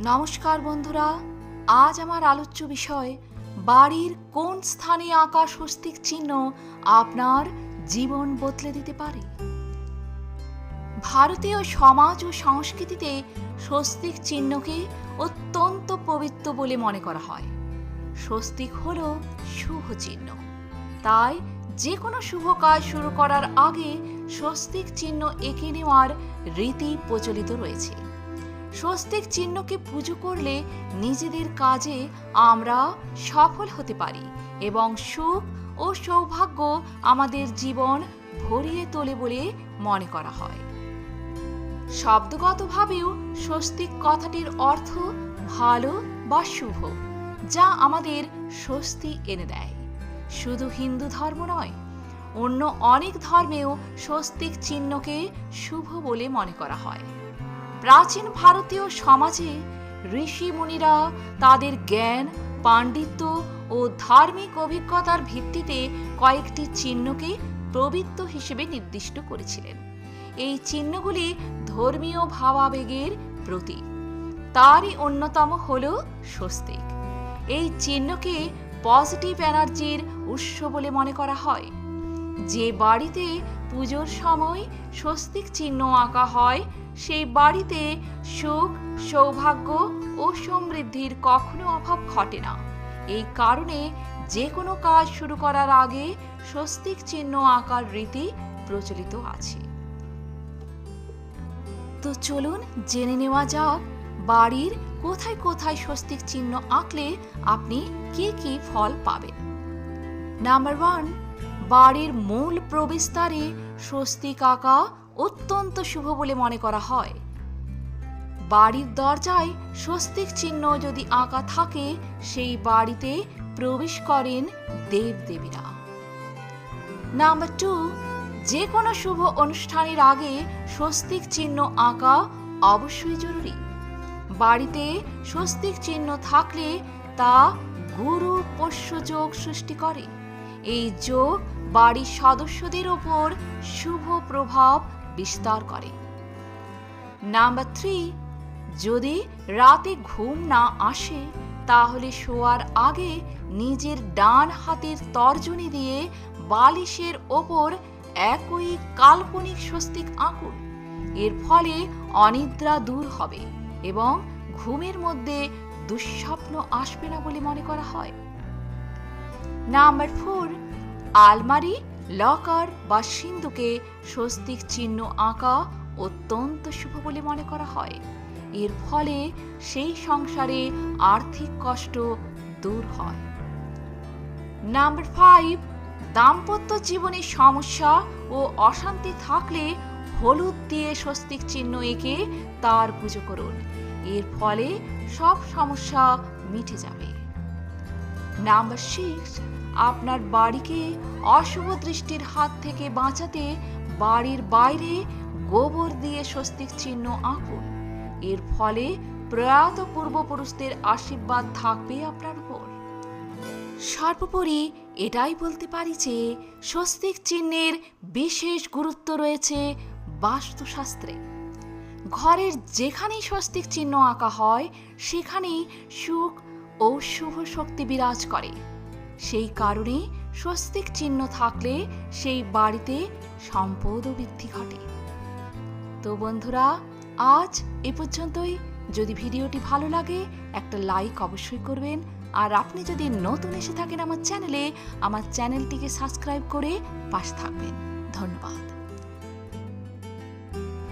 নমস্কার বন্ধুরা, আজ আমার আলোচ্য বিষয়, বাড়ির কোন স্থানে আঁকা স্বস্তিক চিহ্ন আপনার জীবন বদলে দিতে পারে? ভারতীয় সমাজ ও সংস্কৃতিতে স্বস্তিক চিহ্নকে অত্যন্ত পবিত্র বলে মনে করা হয়। স্বস্তিক হল শুভ চিহ্ন। তাই যে কোনো শুভ কাজ শুরু করার আগে স্বস্তিক চিহ্ন এঁকে নেওয়ার রীতি প্রচলিত রয়েছে। স্বস্তিক চিহ্নকে পুজো করলে নিজেদের কাজে আমরা সফল হতে পারি এবং সুখ ও সৌভাগ্য আমাদের জীবন ভরিয়ে তোলে বলে মনে করা হয়। শব্দগতভাবেও স্বস্তিক কথাটির অর্থ ভালো বা শুভ, যা আমাদের স্বস্তি এনে দেয়। শুধু হিন্দু ধর্ম নয়, অন্য অনেক ধর্মেও স্বস্তিক চিহ্নকে শুভ বলে মনে করা হয়। প্রাচীন ভারতীয় সমাজে ঋষি মুনিরা তাদের জ্ঞান, পাণ্ডিত্য ও ধার্মিক অভিজ্ঞতার ভিত্তিতে কয়েকটি চিহ্নকে প্রবৃত্ত হিসেবে নির্দিষ্ট করেছিলেন। এই চিহ্নগুলি ধর্মীয় ভাবাবেগের প্রতীক। তারই অন্যতম হল স্বস্তিক। এই চিহ্নকে পজিটিভ এনার্জির উৎস বলে মনে করা হয়। যে বাড়িতে পুজোর সময় স্বস্তিক চিহ্ন আঁকা হয়, সেই বাড়িতে সুখ, সৌভাগ্য ও সমৃদ্ধির কখনো অভাব ঘটে না। এই কারণে যে কোনো কাজ শুরু করার আগে স্বস্তিক চিহ্ন আঁকার রীতি প্রচলিত আছে। তো চলুন জেনে নেওয়া যাক, বাড়ির কোথায় কোথায় স্বস্তিক চিহ্ন আঁকলে আপনি কি কি ফল পাবেন। নাম্বার ওয়ান বাড়ির মূল প্রবেশদ্বারে স্বস্তিক আঁকা অত্যন্ত শুভ বলে মনে করা হয়। বাড়ির দরজায় স্বস্তিক চিহ্ন যদি আঁকা থাকে, সেই বাড়িতে প্রবেশ করেন দেবদেবীরা নাম্বার টু যে কোনো শুভ অনুষ্ঠানের আগে স্বস্তিক চিহ্ন আঁকা অবশ্যই জরুরি। বাড়িতে স্বস্তিক চিহ্ন থাকলে তা গুরু পোষ্য যোগ সৃষ্টি করে। এই যোগ বাড়ির সদস্যদের ওপর শুভ প্রভাব বিস্তার করে। নাম্বার থ্রি যদি রাতে ঘুম না আসে, তাহলে শোয়ার আগে নিজের ডান হাতের তর্জনী দিয়ে বালিশের ওপর একই কাল্পনিক স্বস্তিক আঁকুন। এর ফলে অনিদ্রা দূর হবে এবং ঘুমের মধ্যে দুঃস্বপ্ন আসবে না বলে মনে করা হয়। নাম্বার ফোর আলমারি, লকার বা সিন্ধুকে স্বস্তিক চিহ্ন আঁকা অত্যন্ত শুভ বলে মনে করা হয়। এর ফলে সেই সংসারে আর্থিক কষ্ট দূর হয়। নাম্বার ফাইভ, দাম্পত্য জীবনে সমস্যা ও অশান্তি থাকলে হলুদ দিয়ে স্বস্তিক চিহ্ন এঁকে তার পুজো করুন। এর ফলে সব সমস্যা মিটে যাবে। নাম্বার সিক্স আপনার বাড়িকে অশুভ দৃষ্টির হাত থেকে বাঁচাতে বাড়ির বাইরে গোবর দিয়ে স্বস্তিক চিহ্ন আঁকুন। এর ফলে প্রয়াত পূর্বপুরুষদের আশীর্বাদ থাকবে আপনার উপর। সর্বোপরি এটাই বলতে পারি যে, স্বস্তিক চিহ্নের বিশেষ গুরুত্ব রয়েছে বাস্তুশাস্ত্রে। ঘরের যেখানেই স্বস্তিক চিহ্ন আঁকা হয়, সেখানেই সুখ ও শুভ শক্তি বিরাজ করে। সেই কারণে স্বস্তিক চিহ্ন থাকলে সেই বাড়িতে সম্পদ বৃদ্ধি ঘটে। তো বন্ধুরা, আজ এ পর্যন্তই। যদি ভিডিওটি ভালো লাগে, একটা লাইক অবশ্যই করবেন। আর আপনি যদি নতুন এসে থাকেন আমার চ্যানেলে, আমার চ্যানেলটিকে সাবস্ক্রাইব করে পাশে থাকবেন। ধন্যবাদ।